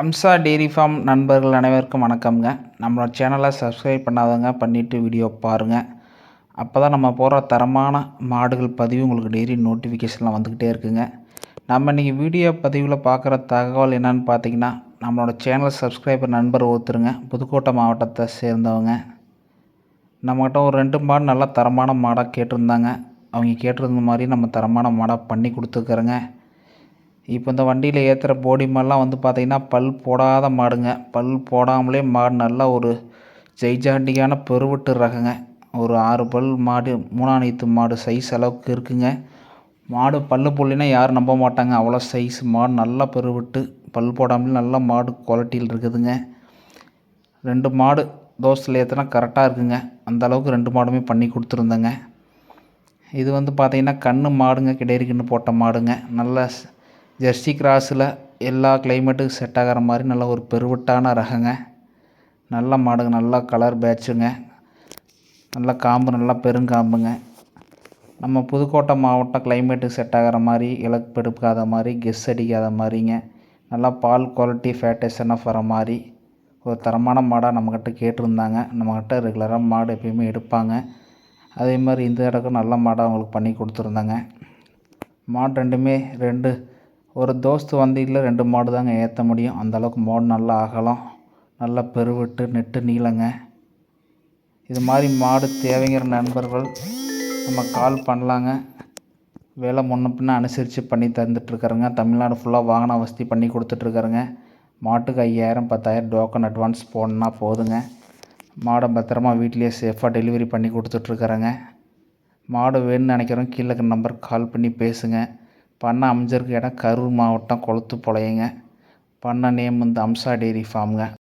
Amsa dairy farm நண்பர்கள் அனைவருக்கும் வணக்கம்ங்க. நம்மளோட சேனலை சப்ஸ்கிரைப் பண்ணாதவங்க பண்ணிவிட்டு வீடியோ பாருங்கள் அப்போ தான் நம்ம போகிற தரமான மாடுகள் பதிவு உங்களுக்கு டெய்லி நோட்டிஃபிகேஷன்லாம் வந்துக்கிட்டே இருக்குங்க. நம்ம இன்றைக்கி வீடியோ பதிவில் பார்க்குற தகவல் என்னன்னு பார்த்தீங்கன்னா நம்மளோட சேனல் சப்ஸ்கிரைபர் நண்பர் ஒருத்தருங்க புதுக்கோட்டை மாவட்டத்தை சேர்ந்தவங்க. நம்மகிட்ட ஒரு ரெண்டு மாடு நல்லா தரமான மாடாக கேட்டிருந்தாங்க. அவங்க கேட்டிருந்த மாதிரி நம்ம தரமான மாடாக பண்ணி கொடுத்துருக்குறோங்க. இப்போ இந்த வண்டியில் ஏற்றுற போடி மாடெலாம் வந்து பார்த்திங்கன்னா பல் போடாத மாடுங்க. பல் போடாமலே மாடு நல்லா ஒரு ஜெய்ஜாண்டியான பெருவிட்டு ரகங்க. ஒரு ஆறு பல் மாடு மூணாணித்து மாடு சைஸ் அளவுக்கு இருக்குங்க. மாடு பல்லு புள்ளினா யாரும் நம்ப மாட்டாங்க. அவ்வளோ சைஸ் மாடு நல்லா பெருவிட்டு. பல் போடாமலே நல்ல மாடு குவாலிட்டியில் இருக்குதுங்க. ரெண்டு மாடு தோசையில் ஏற்றினா கரெக்டாக இருக்குங்க. அந்த அளவுக்கு ரெண்டு மாடுமே பண்ணி கொடுத்துருந்தேங்க. இது வந்து பார்த்திங்கன்னா கன்று மாடுங்க கிடையிருக்குன்னு போட்ட மாடுங்க. நல்ல ஜெர்சி கிராஸில் எல்லா கிளைமேட்டுக்கும் செட் ஆகிற மாதிரி நல்ல ஒரு பெருவிட்டான ரகங்க. நல்ல மாடுங்க நல்லா கலர் பேட்சுங்க நல்ல காம்பு நல்லா பெருங்காம்புங்க. நம்ம புதுக்கோட்டை மாவட்டம் கிளைமேட்டுக்கு செட் ஆகிற மாதிரி இலக்கு பெடுக்காத மாதிரி கெஸ் அடிக்காத மாதிரிங்க. நல்லா பால் குவாலிட்டி ஃபேட்டேஷனாக வர மாதிரி ஒரு தரமான மாடாக நம்மக்கிட்ட கேட்டிருந்தாங்க. நம்மக்கிட்ட ரெகுலராக மாடு எப்பயுமே எடுப்பாங்க. அதே மாதிரி இந்த இடக்கும் நல்ல மாடாக அவங்களுக்கு பண்ணி கொடுத்துருந்தாங்க. மாடு ரெண்டுமே ரெண்டு ஒரு தோஸ்து வண்டியில் ரெண்டு மாடு தாங்க ஏற்ற முடியும். அந்தளவுக்கு மாடு நல்லா அகலம் நல்லா பெருவிட்டு நெட்டு நீளங்க. இது மாதிரி மாடு தேவைங்கிற நண்பர்கள் நம்ம கால் பண்ணலாங்க. வேலை முன்ன பின்ன அனுசரித்து பண்ணி தந்துட்டுருக்குறேங்க. தமிழ்நாடு ஃபுல்லாக வாகன வசதி பண்ணி கொடுத்துட்ருக்குறேங்க மாட்டுக்கு ஐயாயிரம் பத்தாயிரம் டோக்கன் அட்வான்ஸ் போடணுன்னா போதுங்க. மாடை பத்திரமா வீட்லேயே சேஃபாக டெலிவரி பண்ணி கொடுத்துட்ருக்குறேங்க மாடு வேணும்னு நினைக்கிறவங்க கீழே நம்பருக்கு கால் பண்ணி பேசுங்கள் பண்ணை அமைஞ்சிருக்க இடம் கரூர் மாவட்டம் கொளத்துப்பாளையங்க பண்ணை நேம் வந்து அம்சா டெய்ரி ஃபார்முங்க.